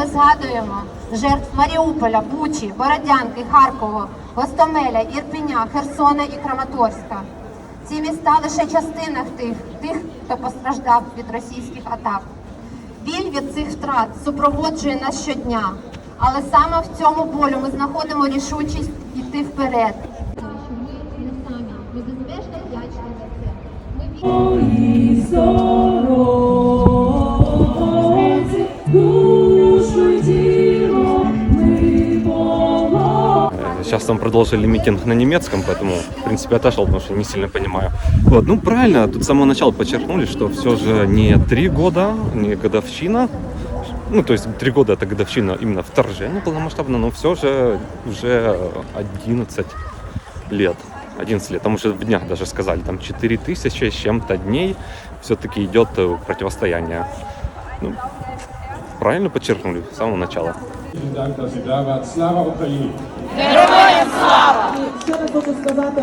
згадуємо жертв Маріуполя, Бучі, Бородянки, Харкова, Гостомеля, Ірпеня, Херсона і Краматорська. Ці міста лише частина тих, тих, хто постраждав від російських атак. Біль від цих втрат супроводжує нас щодня, але саме в цьому болю ми знаходимо рішучість йти вперед. Ми не самі, ми безмежно вдячні за це. Ми Сейчас там продолжили митинг на немецком, поэтому, в принципе, отошел, потому что не сильно понимаю. Вот, ну правильно, тут с самого начала подчеркнули, что все же не три года, не годовщина. Ну, то есть три года это годовщина именно вторжения полномасштабно, но все же уже 11 лет. 11 лет, потому что в днях даже сказали, там 4 тысячи с чем-то дней все-таки идет э, противостояние. Ну, правильно подчеркнули с самого начала. Vielen слава! Ще раз хочу сказати,